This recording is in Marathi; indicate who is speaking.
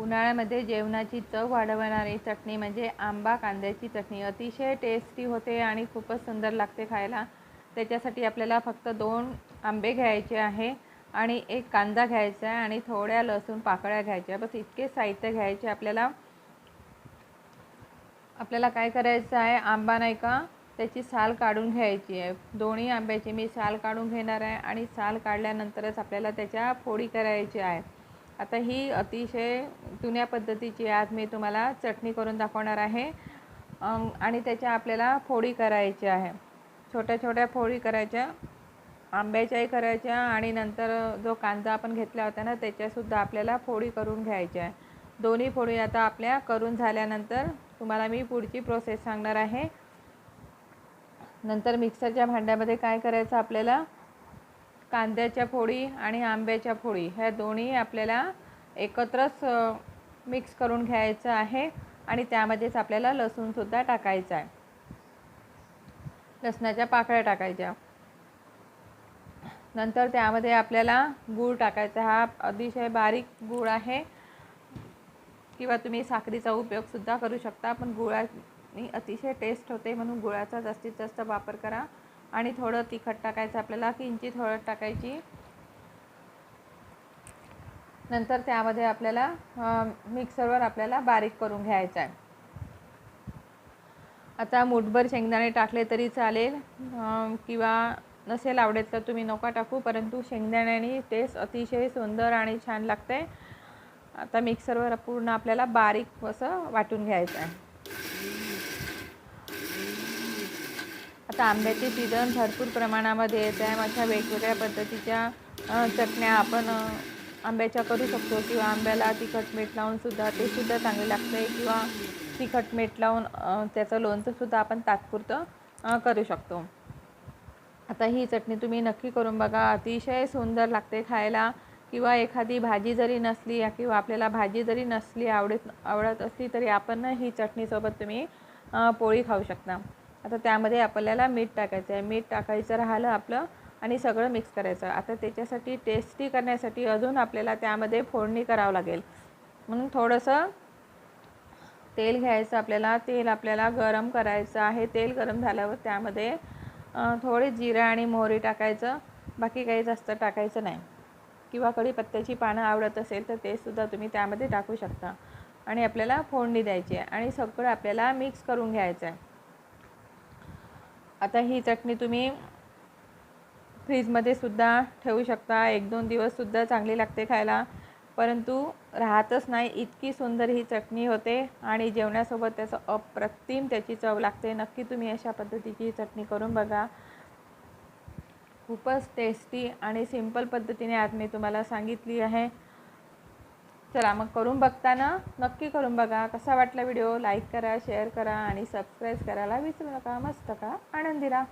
Speaker 1: उन्हाळ्यामध्ये जेवणाची चव वाढवणारी चटणी म्हणजे आंबा कांद्याची चटणी. अतिशय टेस्टी होते आणि खूपच सुंदर लागते खायला. त्याच्यासाठी आपल्याला फक्त दोन आंबे घ्यायचे आहे आणि एक कांदा घ्यायचा आहे आणि थोड्या लसूण पाकळ्या घ्यायच्या. बस इतके साहित्य घ्यायचे आपल्याला. आपल्याला काय करायचं आहे? आंबा नाही का? त्याची साल काढून घ्यायची आहे. दोन्ही आंब्याची मी साल काढून घेणार आहे आणि साल काढल्यानंतरच आपल्याला त्याच्या फोडी करायची आहे. आता ही अतिशय जुन्या पद्धतीची आज मी तुम्हाला चटणी करून दाखवणार आहे. आणि त्याच्या आपल्याला फोडी करायची आहे. छोट्या छोट्या फोडी करायच्या आंब्याच्याही करायच्या आणि नंतर जो कांदा आपण घेतला होता ना त्याच्यासुद्धा आपल्याला फोडी करून घ्यायच्या आहे. दोन्ही फोडी आता आपल्या करून झाल्यानंतर तुम्हाला मी पुढची प्रोसेस सांगणार आहे. नंतर मिक्सरच्या भांड्यामध्ये काय करायचं आपल्याला? कांद्याच्या फोडी आणि आंब्याच्या फोडी ह्या दोन्ही आपल्याला एकत्रच मिक्स करून घ्यायचं आहे आणि त्यामध्येच आपल्याला लसूणसुद्धा टाकायचा आहे. लसणाच्या पाकळ्या टाकायच्या. नंतर त्यामध्ये आपल्याला गूळ टाकायचा. हा अतिशय बारीक गूळ आहे. किंवा तुम्ही साखरीचा उपयोगसुद्धा करू शकता पण गुळाने अतिशय टेस्ट होते म्हणून गुळाचा जास्तीत जास्त वापर करा. आणि थोडं तिखट टाकायचं आपल्याला किंचित हळद टाकायची. नंतर त्यामध्ये आपल्याला मिक्सरवर आपल्याला बारीक करून घ्यायचं आहे. आता मुठभर शेंगदाणे टाकले तरी चालेल किंवा नसेल आवडेल तर तुम्ही नका टाकू परंतु शेंगदाण्याने टेस्ट अतिशय सुंदर आणि छान लागते आता मिक्सरवर पूर्ण आपल्याला बारीक असं वाटून घ्यायचं आहे. आता आंब्याचे सीजन भरपूर प्रमाणामध्ये येत आहे. अशा वेगवेगळ्या पद्धतीच्या चटण्या आपण आंब्याच्या करू शकतो किंवा आंब्याला तिखट मीठ लावूनसुद्धा ते सुद्धा चांगले लागते किंवा तिखट मीठ लावून त्याचं लोणचंसुद्धा आपण तात्पुरतं करू शकतो. आता ही चटणी तुम्ही नक्की करून बघा. अतिशय सुंदर लागते खायला किंवा एखादी भाजी जरी नसली किंवा आपल्याला भाजी जरी नसली आवडत आवडत असली तरी आपण ही चटणीसोबत तुम्ही पोळी खाऊ शकता. आता त्यामध्ये आपल्याला मीठ टाकायचं आहे. मीठ टाकायचं राहिलं आपलं आणि सगळं मिक्स करायचं. आता त्याच्यासाठी टेस्टी करण्यासाठी अजून आपल्याला त्यामध्ये फोडणी करावं लागेल. म्हणून थोडंसं तेल घ्यायचं आपल्याला तेल आपल्याला गरम करायचं आहे. तेल गरम झाल्यावर त्यामध्ये थोडी जिरा आणि मोहरी टाकायचं. बाकी काही जास्त टाकायचं नाही. किंवा कढीपत्त्याची पानं आवडत असेल तर ते सुद्धा तुम्ही त्यामध्ये टाकू शकता. आणि आपल्याला फोडणी द्यायची आहे. आणि सगळं आपल्याला मिक्स करून घ्यायचं आहे. आता ही चटणी तुम्ही फ्रीजमध्ये सुद्धा ठेवू शकता. एक दोन दिवससुद्धा चांगली लागते खायला. परंतु राहतच नाही. इतकी सुंदर ही चटणी होते आणि जेवणासोबत त्याचं अप्रतिम त्याची चव लागते. नक्की तुम्ही अशा पद्धतीची चटणी करून बघा. खूपच टेस्टी आणि सिंपल पद्धतीने आज मी तुम्हाला सांगितली आहे. चला मग करून बघताना नक्की करून बघा. कसा वाटला व्हिडिओ? लाईक करा शेअर करा आणि सबस्क्राईब करायला विसरू नका. मस्त का? आनंदी राहा